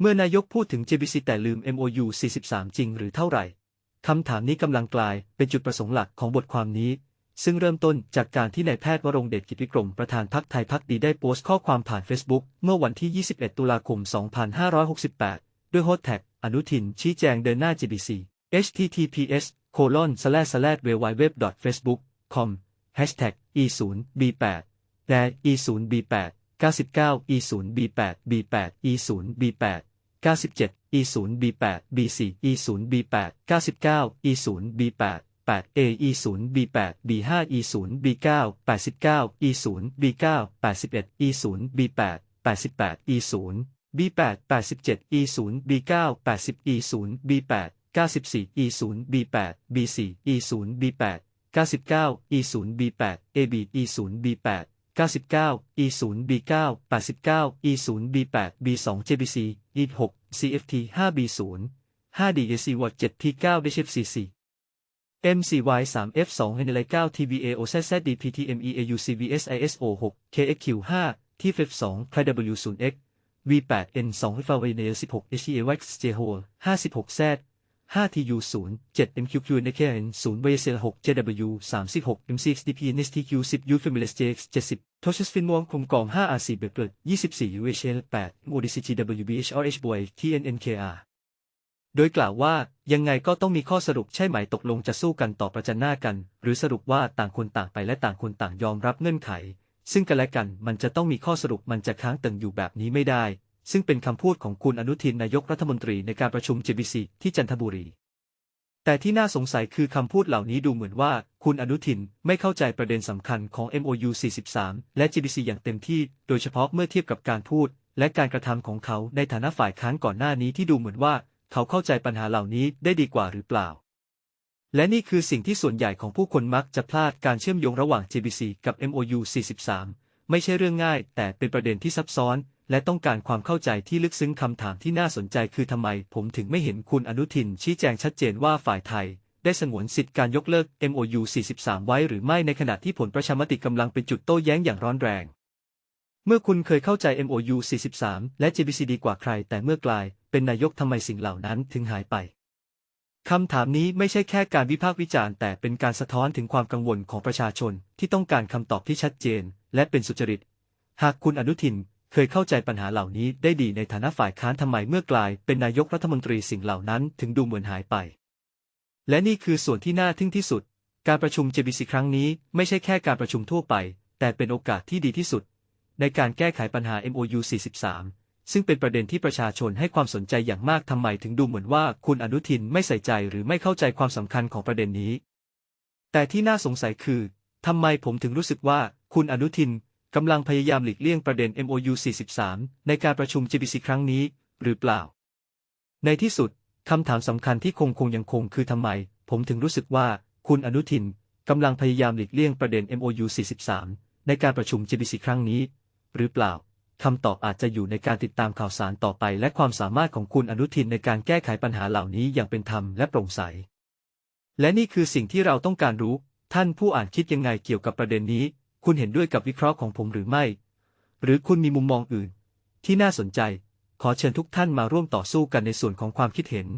เมื่อนายกพูดถึง JBC แต่ลืม MOU 43 จริงหรือเท่าไหร่คำถามนี้กำลังกลายเป็นจุดประสงค์หลักของบทความนี้ ซึ่งเริ่มต้นจากการที่นายแพทย์วรงเดชกิจวิกรมประธานพรรคไทยพักดีได้โพสต์ข้อความผ่าน Facebook เมื่อวันที่ 21 ตุลาคม 2568 ด้วยโฮสแท็กอนุทิน ชี้แจงเดินหน้า JBC https colon slash slash www facebook com hashtag e 0 b 8และ e 0 b 8 99 e 0 b 8 b 8 e 0 b 8 97 e 0 b 8 b 4 e 0 b 8 99 e 0 b 8 8 a e 0 b 8 b 5 e 0 b 9 89 e 0 b 9 81 e 0 b 8 88 e 0 b 8 87 e 0 b 9 80 e 0 b 8 94 e 0 b 8 b 4 e 0 b 8 99 e 0 b 8 ab e 0 b 8 99 e 0 b 9 89 e 0 b 8 b 2 jbc e 6 cft 5 b 0 5 dsc w 7 p 9 dfcc MCY 3 F 2 h n l 9 TBA OZZ DPTME AU CVS ISO 6 KXQ 5 TFF 2 KW 0 X V8 N 2 f a v n 16 HEAX JHO 56 Z 5 TU 0 7 MQQ NKN 0 VSL 6 JW 36 M6 DP NSTQ 10 U Families JX 70 Toshes Fin มวงคุมกอง 5 RC เบิดเปิด24 UHL 8 ODCG WBHRH Boy TNNKR โดยกล่าวว่ายังไงก็ต้องมีข้อสรุปใช่ไหมตกลงจะสู้กันต่อประจันหน้ากัน หรือสรุปว่าต่างคนต่างไปและต่างคนต่างยอมรับเงื่อนไข ซึ่งกันและกันมันจะต้องมีข้อสรุปมันจะค้างตึงอยู่แบบนี้ไม่ได้ ซึ่งเป็นคำพูดของคุณอนุทินนายกรัฐมนตรีในการประชุม JBC ที่จันทบุรี แต่ที่น่าสงสัยคือคำพูดเหล่านี้ดูเหมือนว่า คุณอนุทินไม่เข้าใจประเด็นสำคัญของ MOU 43 และ JBC อย่างเต็มที่ โดยเฉพาะเมื่อเทียบกับการพูด และการกระทำของเขาในฐานะฝ่ายค้านก่อนหน้านี้ที่ดูเหมือนว่า เขาเข้าใจปัญหาเหล่านี้ได้ดีกว่าหรือเปล่าและนี่คือสิ่งที่ส่วนใหญ่ของผู้คนมักจะพลาดการเชื่อมโยงระหว่าง JBC กับ MOU 43 ไม่ใช่เรื่องง่าย แต่เป็นประเด็นที่ซับซ้อน และต้องการความเข้าใจที่ลึกซึ้งคำถามที่น่าสนใจคือทำไมผมถึงไม่เห็นคุณอนุทินชี้แจงชัดเจนว่าฝ่ายไทย ได้สงวนสิทธิการยกเลิก MOU 43 ไว้หรือไม่ในขณะที่ผลประชามติกำลังเป็นจุดโต้แย้งอย่างร้อนแรง เมื่อคุณเคยเข้าใจ MOU 43 และ JBC ดีกว่าใคร แต่เมื่อกลายเป็นนายกทำไมสิ่งเหล่านั้นถึงหายไปคำถามนี้ไม่ใช่แค่การวิพากษ์วิจารณ์แต่เป็นการสะท้อนถึงความกังวลของประชาชนที่ต้องการคำตอบที่ชัดเจน และเป็นสุจริต หากคุณอนุทิน เคยเข้าใจปัญหาเหล่านี้ได้ดีในฐานะฝ่ายค้านทำไมเมื่อกลายเป็นนายกรัฐมนตรีสิ่งเหล่านั้นถึงดูเหมือนหายไป และนี่คือส่วนที่น่าทึ่งที่สุด การประชุม JBC ครั้งนี้ไม่ใช่แค่การประชุมทั่วไป แต่เป็นโอกาสที่ดีที่สุด ในการแก้ไขปัญหา MOU 43 ซึ่งเป็นประเด็นที่ประชาชนให้ความสนใจอย่างมากทำไมถึงดูเหมือนว่าคุณอนุทินไม่ใส่ใจหรือไม่เข้าใจความสำคัญของประเด็นนี้ แต่ที่น่าสงสัยคือทำไมผมถึงรู้สึกว่าคุณอนุทิน กำลังพยายามหลีกเลี่ยงประเด็น MOU 43 ในการประชุม JBC ครั้งนี้ หรือเปล่า ในที่สุด คำถามสำคัญที่คงคงยังคงคือทำไม ผมถึงรู้สึกว่า คุณอนุทินกำลังพยายามหลีกเลี่ยงประเด็น MOU 43 ในการประชุม JBC ครั้งนี้ หรือเปล่าคำตอบอาจจะอยู่ในการติดตามข่าวสารต่อไป และความสามารถของคุณอนุทินในการแก้ไขปัญหาเหล่านี้อย่างเป็นธรรมและโปร่งใส และนี่คือสิ่งที่เราต้องการรู้ ท่านผู้อ่านคิดยังไงเกี่ยวกับประเด็นนี้ คุณเห็นด้วยกับวิเคราะห์ของผมหรือไม่ หรือคุณมีมุมมองอื่น ที่น่าสนใจ ขอเชิญทุกท่านมาร่วมต่อสู้กันในส่วนของความคิดเห็น